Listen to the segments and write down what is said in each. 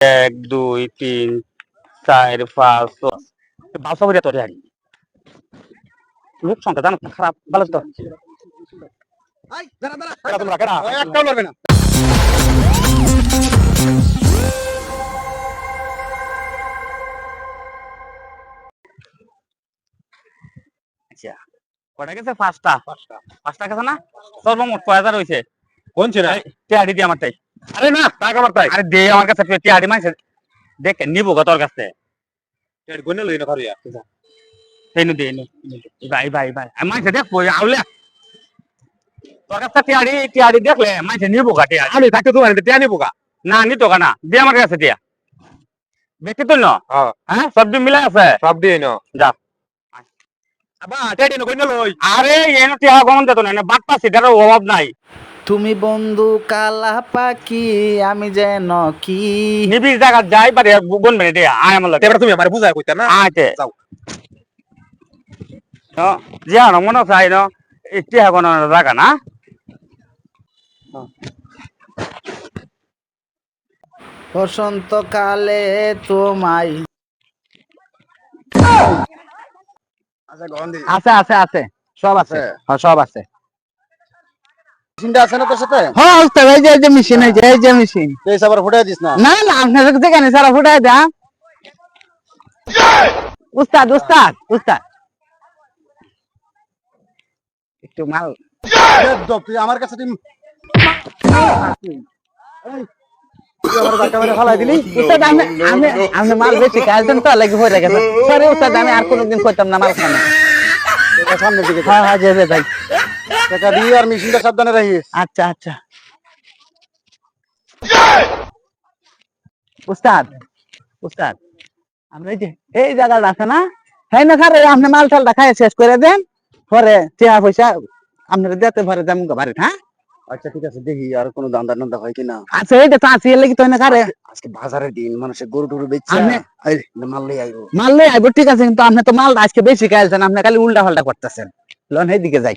এক দুই তিন চার পাঁচ। বাসা করে তোরে আনি লোক সংখ্যা জানো তো খারাপ। ভালো তো। একটাও লড়বে না। আচ্ছা কটা গেছে? পাঁচটা। পাঁচটা গেছে না? সর্বমোট কয় হাজার হয়েছে কোন ছিল? দিয়ে আমার তাই। আরে না টাকা আমার তাই। আরে দে আমার কাছে টিয়াড়ি মাইছে। দেখে নিবো গো তোর কাছে। গুনে লই না খারিয়া তেনু দে নে ভাই ভাই ভাই। আমি মাইছে দেখ বই আউলে। তোর কাছে টিয়াড়ি টিয়াড়ি দেখলে মাইছে নিবো গা টিয়াড়ি আমি থাকতে তোমার টিয়া নিবো গা। না নিতো গা না। দে আমার কাছে টিয়া দেখতে তো না হ্যাঁ হ্যাঁ সবজি মিলাই আছে? সব দিয়ে নাও যা। আবা টেডি না গুনে লই। আরে এনে টিয়া গমন দিত না বাট পাচ্ছি অভাব নাই। তুমি বন্ধু কালা পাখি আমি যেন কি? নিবি জায়গা যাই পারে গুন মেরে টিয়া আয় আমার লাগে। তুমি আমারে বুঝায় কইতা না? আইতে যাও। ন যে আনো মনে চাই ন এই টিয়া কোনো জায়গা না? বসন্তকালে তোমায়। আছে আছে আছে সব আছে। হ্যাঁ সব আছে। মেশিনটা আছে না তোর সাথে? হ্যাঁ উস্তাদ এই যে মেশিন এই যে এই যে মেশিন তুই আবার ফুটাই দিস না। না না আপনার যেখানে সারা ফুটাই দেন। উস্তাদ উস্তাদ উস্তাদ। একটু মাল। তুই আমার কাছে তুই আমি মাল বেশি তো লাগি হয়ে গেছে সরি উস্তাদ আমি আর কোনোদিন করতাম না মাল খানা সামনের দিকে হ্যাঁ হ্যাঁ যাবে ভাই। টাকা দিয়ে আর মেশিনটা সাবধানে রাখিস। আচ্ছা আচ্ছা। উস্তাদ উস্তাদ আমরা এই যে এই জায়গাটা আছে না? হ্যাঁ না স্যার আপনি মাল টালটা খাই শেষ করে দেন পরে টিয়া পয়সা আপনারা দিতে পারে যেমন বাড়ি হ্যাঁ? আচ্ছা ঠিক আছে দেখি আর কোনো দান্দা টান্দা হয় কিনা। আচ্ছা এইটা চাষি এলে কি তো না খারে? আজকে বাজারের দিন মানুষের গরু টরু বেচছে। মাল লই আইবো। মাল আইব ঠিক আছে কিন্তু আপনি তো মাল আজকে বেশি খাইছেন আপনি খালি উল্টা পাল্টা করতেছেন। লন এই দিকে যাই।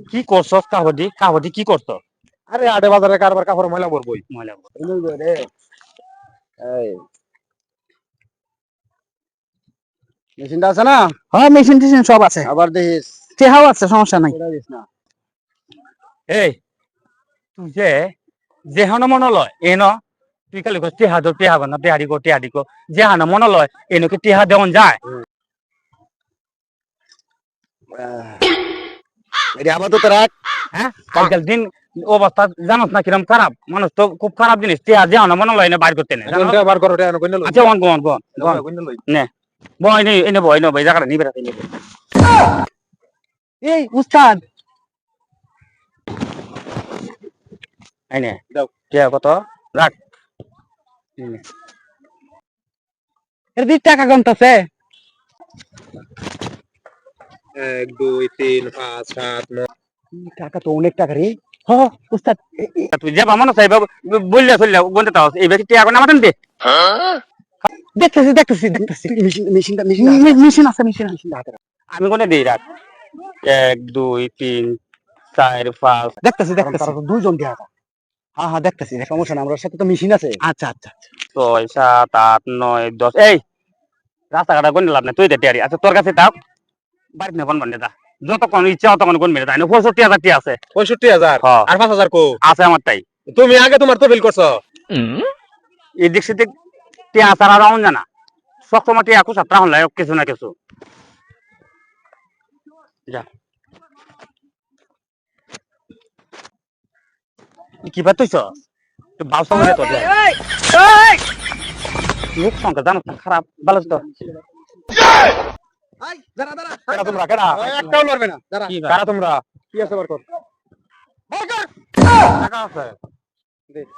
কি করছস কাহদি কাহদি কি করছ? আরে আড়ে বাজারে কারবার কাপড় ময়লা বলবই ময়লা রে। এই। মেশিনটা আছে না? হ্যাঁ মেশিন টেশিন সব আছে। আবার দেখিস। চেহাও আছে সমস্যা নাই। ফুটাই দিস না? এই তুই যে যেহান মন লয় এন তুই খালি কস টিহা দো টিহা গো না টিহারি গো টিহারি গো যেহান মন লয় এনো কি টিহা দেওয়ান যায়? এটা আপাতত রাখ হ্যাঁ? আজকাল দিন অবস্থা জানোস না কিরম খারাপ? মানুষ তো খুব খারাপ জিনিস। টিহা যেহান মন লয় বাইর করতে নেই টিয়া আচ্ছা গন গন গন গন বয় নেই এনে বয় নেই জায়গাটা নিবে রাখতে এই উস্তাদ! এই নে। টিহা কত? রাখ। এর দিক টাকা গন্তাছে। এক দুই তিন পাঁচ সাত নয় টাকা তো অনেক টাকা রে। হ উস্তাদ তুই মনে বললে চললে বলতে তাও। এই ব্যক্তি টিহা করে আমাদের দে। দেখতেছি দেখতেছি দেখতেছি। মেশিনটা মেশিন মেশিন আছে মেশিন আছে। আমি কোনে দিই রাখ। এক দুই তিন চার পাঁচ। দেখতেছি দেখতেছি। তারা তো দুইজন দেয়া হ্যাঁ হ্যাঁ দেখতেছি দেখতেছি। সমস্যা না আমার সাথে তো মেশিন আছে। আচ্ছা আচ্ছা আচ্ছা। ছয় সাত আট নয় দশ। এই রাস্তাঘাটা গুণ লাভ নেই। তুই দে টিয়ারি আচ্ছা তোর কাছে দাও। বাড়িতে নেবন বান্ডে দা যতক্ষণ ইচ্ছা ততক্ষণ গুণ মেরে তাই না পঁয়ষট্টি হাজার টি আছে। পঁয়ষট্টি হাজার? হ্যাঁ। আর পাঁচ হাজার কো? আছে আমার তাই। তুমি আগে তোমার তো বিল করছ। এই দিক সেদিক টিয়া আসার আর জানা টিয়া একুশ সাতটা হলে কিছু না কিছু। যা। কি বাত তুইছ বাউসা মনে তোর লোক সংখ্যা জানো তো খারাপ। ভালো তো দাঁড়া দাঁড়া তোমরা কেডা একটাও লড়বে না। দাঁড়া কারা তোমরা? কি আছে বার কর। টাকা আছে।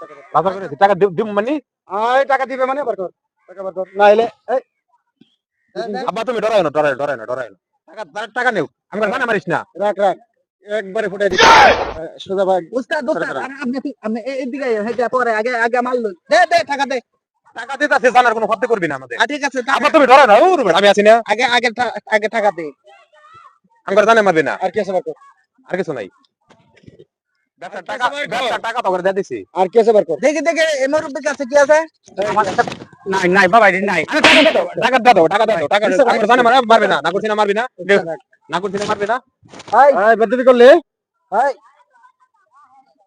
টাকা বার বাজার করে টাকা দি- মানে? আয় টাকা দিবে মানে? বার কর। টাকা বার কর। না এলে এই। আব্বা তুমি ডরাই না ডরাই ডরাই না ডরাই না। টাকা টাকা- টাকা নেও। আমি জানা মারিস না। রাখ রাখ। একবারে ফুটাই দিবি। সোজা ভাই উস্তাদ উস্তাদ আপনি আপনি এদিকে হেঁটে পরে আগে আগে মাল লই। দে দে টাকা দে। টাকা দিতে আছে জানার কোনো ক্ষতি করবি না আমাদের। ঠিক আছে আব্বা তুমি ডরাই না ও রুবেল, আমি আছি না। আগে আগে আগে টাকা দে। আমি জানে মারবি না। আর কি আছে আর কিছু নাই। ব্যবসার টাকা ব্যবসার টাকা তো করে দিয়ে দিছি। আর কেসে বার কর দেখি দেখি এই মুরব্বীর কাছে কি আছে? আমার নাই নাই বাবা এটি নাই। আরে টাকা দাও টাকা দাও টাকা দাও টাকা দাও। টাকা জানে মারবে না না করছি মারবি না। না করছি না না। হাই। এই বেদবি করলে? হাই।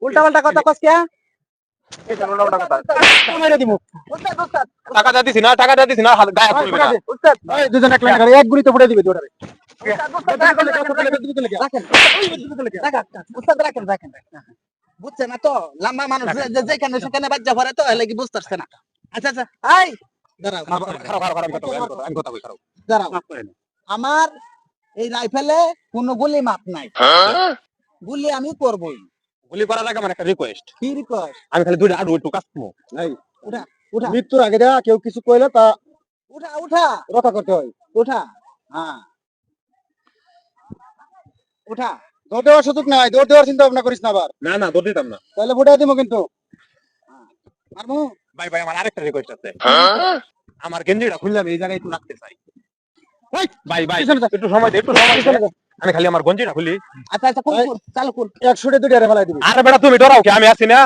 উল্টা পাল্টা কথা কস কে? এই না টাকা দাও মেরে দিমু। উস্তাদ উস্তাদ। টাকা দিয়ে দিছি না টাকা দিছি না গায়ে তুলবি না। উস্তাদ এই দুজন এক লাইন করে এক গুলি তো ফুটে দিবে। বুঝছে না তো? লম্বা মানুষ যে- যে- যেখানে সেখানে বাজ্যা ভরে তো এলে কি বুঝতে না? আচ্ছা আচ্ছা। আমার এই রাইফেলে কোনো গুলি মাপ নাই। গুলি আমি করবই। গুলি করার আগে আমার একটা রিকোয়েস্ট কি রিকোয়েস্ট আমি খালি দুইটা আডু একটু কাটবো এই উঠা উঠা। মৃত্যুর আগে দেয়া কেউ কিছু কইলে তা উঠা উঠা। রক্ষা করতে হয়। উঠা হ্যাঁ। উঠা। দৌড় দেওয়ার সুযোগ নাই দৌড় দেওয়ার চিন্তা ভাবনা করিস না আবার। না না দৌড় দিতাম না। তাহলে ফুটে দিমু কিন্তু। মারমু? ভাই ভাই আমার আরেকটা রিকোয়েস্ট আছে। আমার গেঞ্জিটা খুললাম এই জায়গায় একটু রাখতে চাই। ভাই ভাই একটু সময় দে একটু সময়। আমি খালি আমার গঞ্জিটা খুলি। আচ্ছা আচ্ছা কুল এই। কুল চালু কুল একশোটে দুইটা ফেলাই দিবি। আরে বেটা তুমি ডরাও কি? আমি আছি না।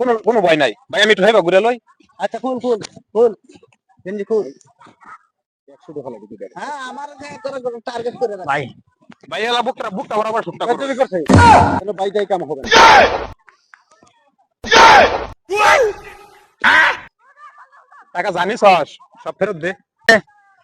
কোনো কোনো ভয় নাই। ভাই আমি একটু হেবা ঘুরে লই। আচ্ছা কুল কুল কুল গেঞ্জি কুল একশোটে ফেলাই দিবি হ্যাঁ আমার টার্গেট করে রাখ ভাই ভাই এলা বুকটা বুকটা বরাবর শুকটা করো। বেদবি করছে। তাহলে ভাই যাই কাম হবে না। টাকা জানিস সব ফেরত দে।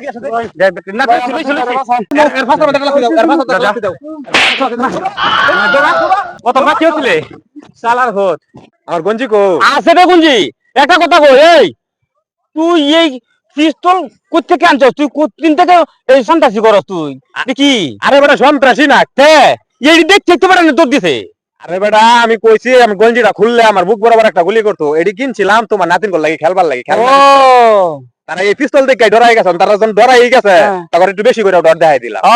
কি আছে তো গঞ্জি। একটা কথা কই এই তুই এই পিস্তল কোথেকে আনছস তুই কোথিন থেকে এই সন্ত্রাসী করস তুই? কি? আরে বেটা সন্ত্রাসী না। তে এই দেখতে না তোর দিছে। আরে বেটা আমি কইছি আমি গঞ্জিটা খুললে আমার বুক বরাবর একটা গুলি করতো। এডি কিনছিলাম তোমার নাতিন কর লাগি খেলবার লাগি। খেলবার তারা এই পিস্তল দেখে ডরাই গেছে তারা যখন ডরাই গেছে হ্যাঁ। তখন একটু বেশি করে ডর দেখাই দিলাম। ও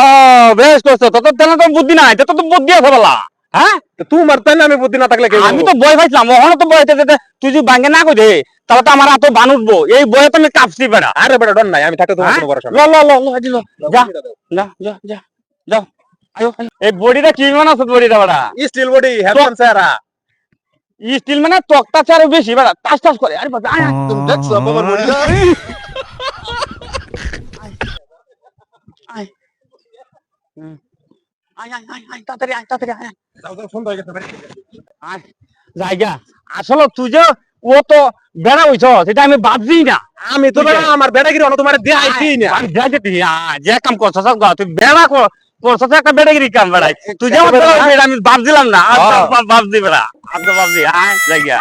বেশ করছ। তো তোর তেনা তো বুদ্ধি নাই তো তো বুদ্ধি আছে বলা। হ্যাঁ? তোমার তাই না আমি বুদ্ধি না থাকলে আমি তো বই পাইছিলাম ওখানে তো যেতে তুই যদি বাঙ্গে না কই তাহলে তো আমার এত বান উঠবো। এই বইয়ে তো আমি কাঁপছি বেড়া। আরে বেটা ডর নাই আমি থাকতে তোমার হ্যাঁ? কোনো ল ল ল এদি যা যা যা যা যাও। আয়ো আয়ো। এই বডিটা কি মানে আছে বডিটা বেড়া স্টিল বডি স্যারা স্টিল মানে তক্তা চারও বেশি বেড়া টাস টাস করে। আরে বাবা। দেখছ বডিটা? আয় আয় আয় আয় তাড়াতাড়ি আয় তাড়াতাড়ি আয় দাও দাও সুন্দর হয়ে আয় জায়গা আসলে তুই যে ও তো বেড়া হইছ সেটা আমি ভাবছি না আমি তো বেটা আমার বেটাগিরি অন তোমার দেখাইছি না আমি যাই যে কাম করছস তুই বেড়া কর করছস একটা বেড়াগিরি কাম বেড়াই তুই যে আমার বেড়া হইছে, এটা আমি ভাবছিলাম না আর হ্যাঁ। বেড়া আমি তো ভাবছি আয় জায়গা